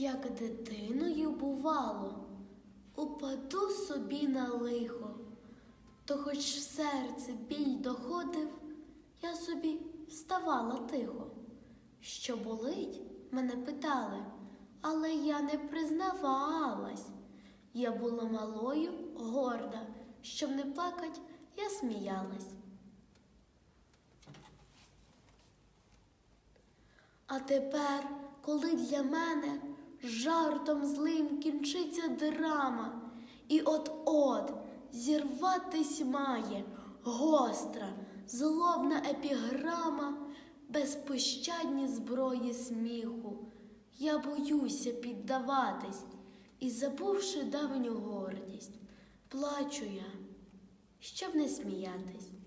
Як дитиною бувало, упаду собі на лихо, то хоч в серце біль доходив, я собі вставала тихо. Що болить, мене питали, але я не признавалась. Я була малою, горда, щоб не плакать, я сміялась. А тепер, коли для мене жартом злим кінчиться драма, і от-от зірватись має гостра, злобна епіграма, безпощадні зброї сміху. Я боюся піддаватись і, забувши давню гордість, плачу я, щоб не сміятись.